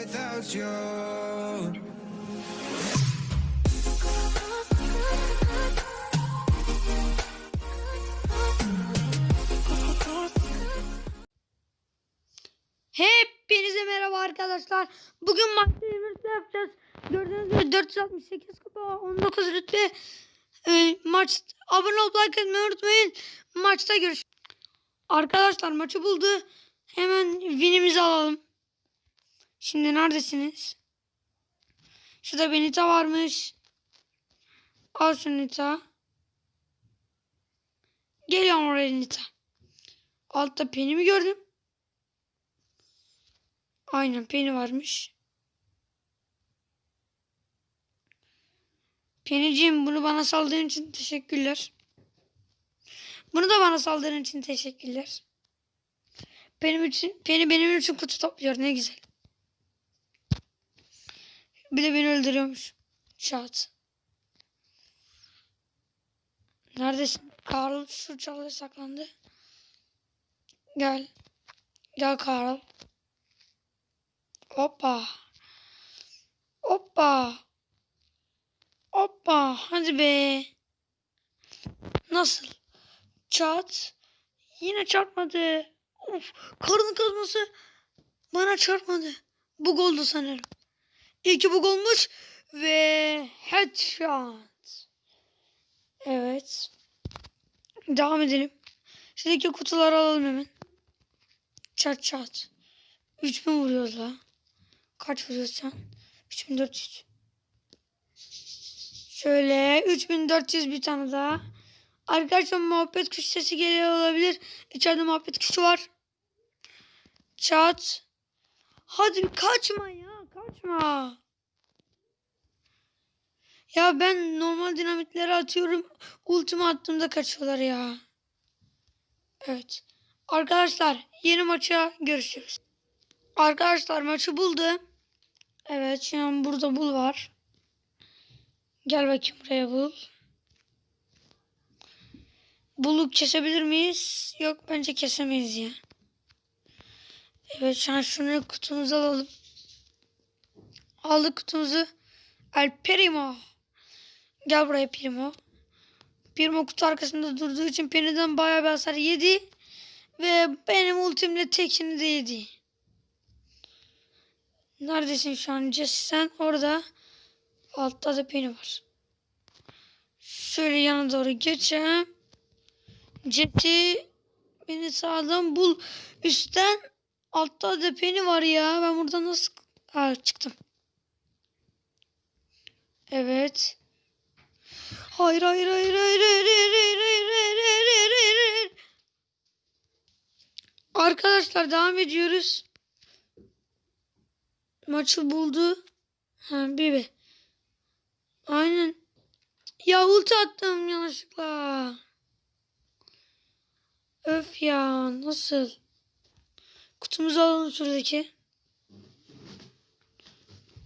without you. Hepinize merhaba arkadaşlar. Bugün yumurta yapacağız. Gördüğünüz gibi 468 kupa 19 rütbe. Ee, maç abone olup like etmeyi unutmayın. Maçta görüş. Arkadaşlar maçı buldu. Hemen winimizi alalım. Şimdi neredesiniz? Şurada Benita varmış. Al şu Nita. Geliyorum oraya Nita. Altta Penny mi gördüm? Aynen Penny varmış. Penny'ciğim bunu bana saldığın için teşekkürler. Bunu da bana saldığın için teşekkürler. Benim için, Penny benim için kutu topluyor ne güzel. Bir de beni öldürüyormuş. Şat. Neredesin? Karl şu çalıya saklandı. Gel. Gel Karl. Hoppa. Hoppa. Hoppa. Hadi be. Nasıl? Çat. Yine çarpmadı. Of. Karın kazması bana çarpmadı. Bug oldu sanırım. İyi ki bug olmuş. Ve headshot. Evet. Devam edelim. Şuradaki kutuları alalım hemen. Çat çat. 3000 vuruyoruz la. Kaç vuruyorsun sen? 3400. Şöyle 3400 bir tane daha. Arkadaşlar muhabbet kuşu sesi geliyor olabilir. İçeride muhabbet kuşu var. Çat. Hadi kaçma ya kaçma. Ya ben normal dinamitleri atıyorum. Ultimi attığımda kaçıyorlar ya. Evet. Arkadaşlar yeni maça görüşürüz. Arkadaşlar maçı buldu. Evet an burada bul var. Gel bakayım buraya bul. Bulu kesebilir miyiz? Yok bence kesemeyiz ya. Evet şu an şunu kutumuzu alalım. Aldık kutumuzu. El Primo. Gel buraya Primo. Primo kutu arkasında durduğu için Penny'den bayağı bir hasar yedi. Ve benim ultimle tekini de yedi. Neredesin şu an Jesse sen orada. Altta da Penny var. Şöyle yana doğru geçeceğim. Jesse beni sağdan bul. Üstten altta da Penny var ya. Ben burada nasıl... Aa, çıktım. Evet. Hayır hayır hayır hayır hayır hayır hayır hayır hayır hayır hayır hayır hayır. Arkadaşlar devam ediyoruz. Maçı buldu. Ha Bibi. Aynen. Ya ulti attım yanlışlıkla. Öf ya nasıl? Kutumuzu alalım şuradaki.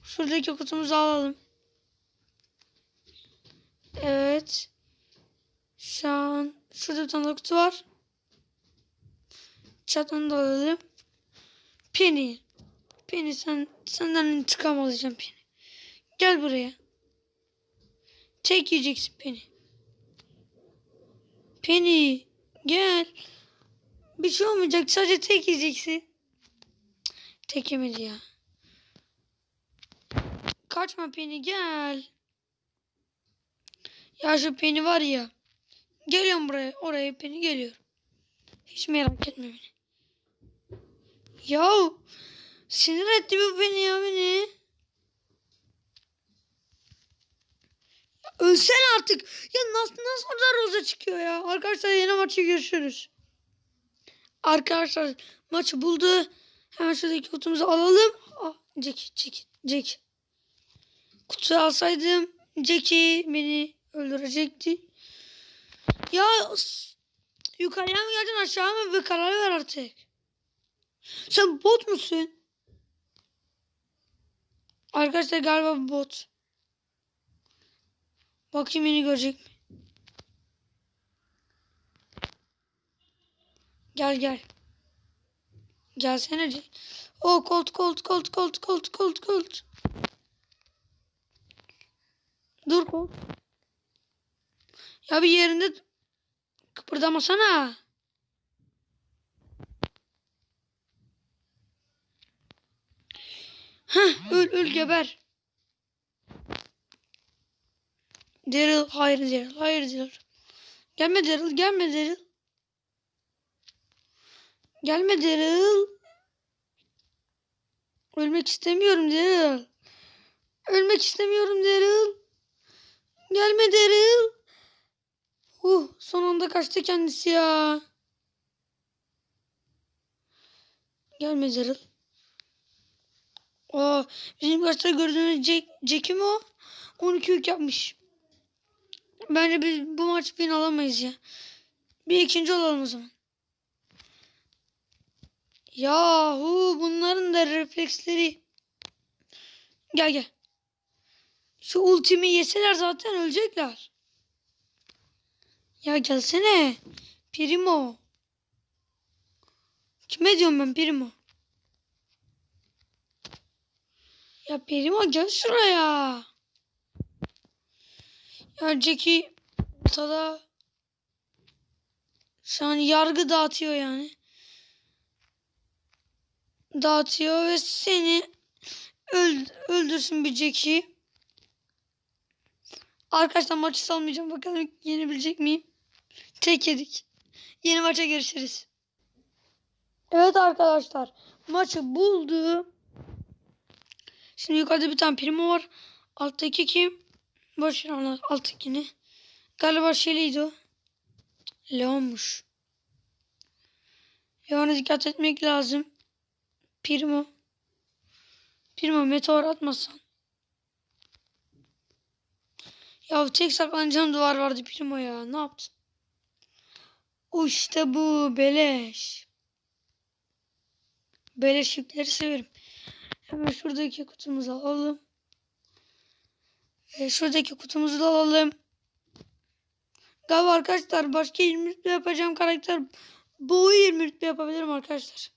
Şuradaki kutumuzu alalım. Evet. Şu an şurada bir tane kutu var. Çatını da alalım. Penny. Penny sen senden intikam alacağım Penny. Gel buraya. Tek yiyeceksin Penny. Penny gel. Bir şey olmayacak sadece tek yiyeceksin. Tek yemedi ya. Kaçma Penny gel. Ya şu Penny var ya. Geliyorum buraya. Oraya Penny geliyor. Hiç merak etme beni. Ya sinir etti bu beni ya beni. Ölsen artık. Ya nasıl nasıl orada Roza çıkıyor ya. Arkadaşlar yeni maçı görüşürüz. Arkadaşlar maçı buldu. Hemen şuradaki kutumuzu alalım. Ah, Jackie, Jackie, Jackie. Kutuyu alsaydım Jackie beni öldürecekti. Ya yukarıya mı geldin aşağı mı? Bir karar ver artık. Sen bot musun? Arkadaşlar galiba bot. Bakayım beni görecek mi? Gel gel. Gelsene. O kolt kolt kolt kolt kolt kolt kolt. Dur kolt. Ya bir yerinde kıpırdamasana. Heh, öl öl geber. Daryl hayır Daryl hayır Daryl. Gelme Daryl gelme Daryl. Gelme Daryl. Ölmek istemiyorum Daryl. Ölmek istemiyorum Daryl. Gelme Daryl. Uh, son anda kaçtı kendisi ya. Gelme Daryl. Aa, bizim başta gördüğünüz Jack, Jack'i mi o? 12 yük yapmış. Bence biz bu maç win alamayız ya. Bir ikinci olalım o zaman. Yahu bunların da refleksleri. Gel gel. Şu ultimi yeseler zaten ölecekler. Ya gelsene. Primo. Kime diyorum ben Primo? Ya Primo gel şuraya. Ya Jackie ortada şu an yargı dağıtıyor yani. Dağıtıyor ve seni öld öldürsün bir Jackie. Arkadaşlar maçı salmayacağım. Bakalım yenebilecek miyim? Tek yedik. Yeni maça görüşürüz. Evet arkadaşlar. Maçı buldu. Şimdi yukarıda bir tane primo var. Alttaki kim? Boş onu alttakini. Galiba şeyliydi o. Leon'muş. Leon'a dikkat etmek lazım. Primo. Primo meteor atmasan. Ya tek saklanacağım duvar vardı Primo ya. Ne yaptın? İşte bu beleş. Beleş yükleri severim. Hemen şuradaki kutumuzu alalım. Ve şuradaki kutumuzu da alalım. Galiba arkadaşlar başka 20 rütbe yapacağım karakter. Bu 20 rütbe yapabilirim arkadaşlar.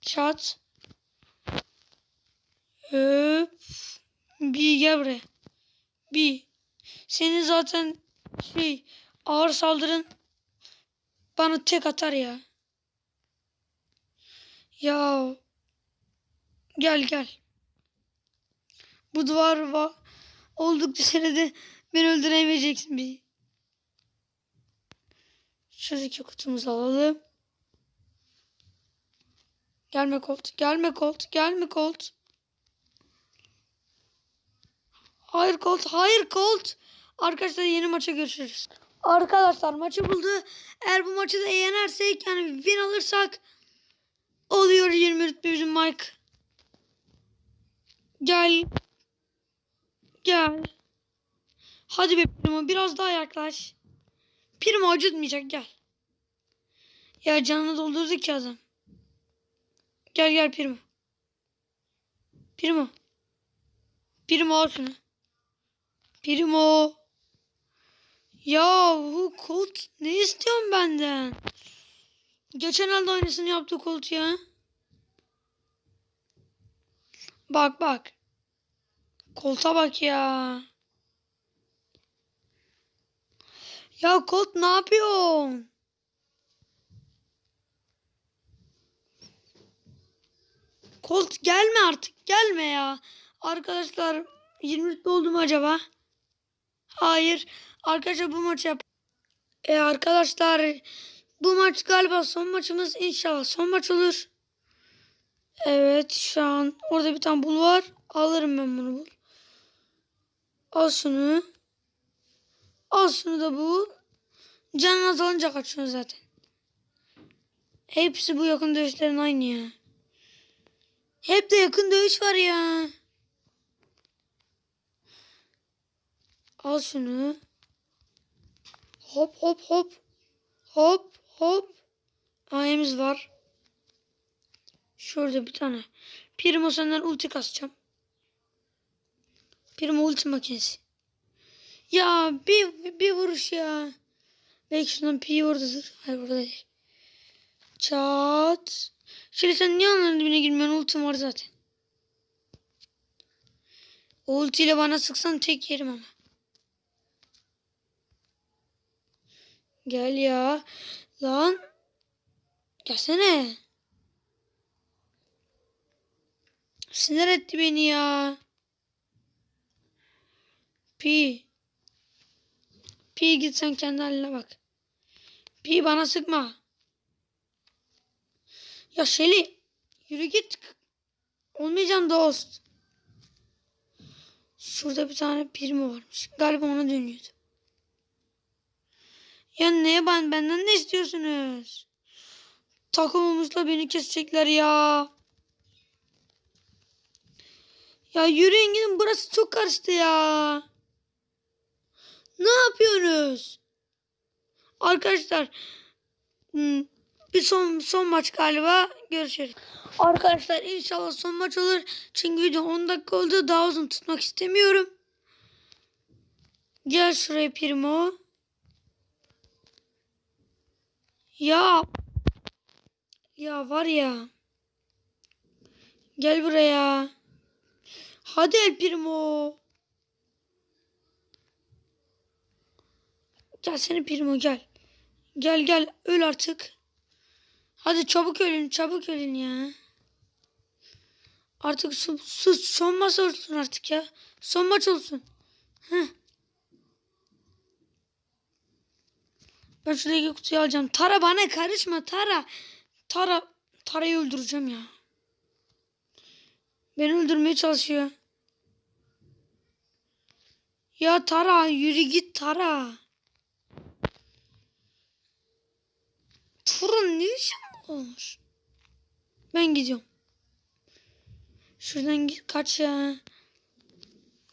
Çat. Öp. Bir gel buraya. Bir. Senin zaten şey ağır saldırın bana tek atar ya. Ya gel gel. Bu duvar va oldukça sürede beni öldüremeyeceksin bir. Şuradaki kutumuzu alalım. Gelme Colt, gelme Colt, gelme Colt. Hayır Colt, hayır Colt. Arkadaşlar yeni maça görüşürüz. Arkadaşlar maçı buldu. Eğer bu maçı da yenersek yani win alırsak oluyor 20 rütbe bizim Mike. Gel. Gel. Hadi be Primo biraz daha yaklaş. Primo acıtmayacak gel. Ya canını doldurdu ki adam. Gel gel Primo. Primo. Primo al şunu. Primo. Yahu Colt ne istiyorsun benden? Geçen elde aynısını yaptı Colt ya. Bak bak. Colt'a bak ya. Ya Colt ne yapıyorsun? Colt gelme artık gelme ya. Arkadaşlar 20 rütbe oldu mu acaba? Hayır. Arkadaşlar bu maçı yap. E arkadaşlar bu maç galiba son maçımız. İnşallah son maç olur. Evet şu an orada bir tane bul var. Alırım ben bunu bul. Al şunu. Al şunu da bul. Canın azalınca kaçıyorsun zaten. Hepsi bu yakın dövüşlerin aynı ya. Hep de yakın dövüş var ya. Al şunu. Hop hop hop. Hop hop. Ayemiz var. Şurada bir tane. Primo senden ulti kasacağım. Primo ulti makinesi. Ya bir, bir vuruş ya. Belki şundan pi oradadır. Hayır burada değil. Çat. Şöyle sen niye onların dibine girmiyorsun? Ultim var zaten. O ultiyle bana sıksan tek yerim ama. Gel ya. Lan. Gelsene. Sinir etti beni ya. Pi. Pi git sen kendi haline bak. Pi bana sıkma. Ya Şeli. Yürü git. Olmayacağım dost. Şurada bir tane pir mi varmış? Galiba ona dönüyordu. Ya neye ben benden ne istiyorsunuz? Takımımızla beni kesecekler ya. Ya yürüyün gidin burası çok karıştı ya. Ne yapıyorsunuz? Arkadaşlar hmm, bir son son maç galiba görüşürüz. Arkadaşlar inşallah son maç olur. Çünkü video 10 dakika oldu. Daha uzun tutmak istemiyorum. Gel şuraya Primo. Ya. Ya var ya. Gel buraya. Hadi El Primo. Gel seni Primo gel. Gel gel öl artık. Hadi çabuk ölün çabuk ölün ya. Artık su, su, son maç olsun artık ya. Son maç olsun. Heh. Ben şuradaki kutuyu alacağım. Tara bana karışma Tara. Tara. Tara'yı öldüreceğim ya. Beni öldürmeye çalışıyor. Ya Tara yürü git Tara. Turun ne işin olmuş? Ben gidiyorum. Şuradan kaç ya.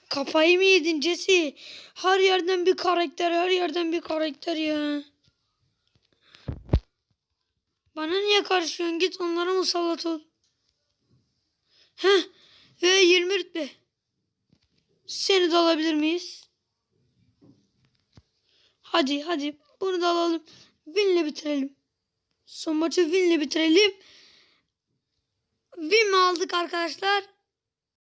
Kafayı mı yedin Jesse? Her yerden bir karakter, her yerden bir karakter ya. Bana niye karışıyorsun? Git onlara musallat ol. Heh. Ve 20 rütbe. Seni de alabilir miyiz? Hadi hadi bunu da alalım. Win'le bitirelim. Son maçı win'le bitirelim. Win aldık arkadaşlar?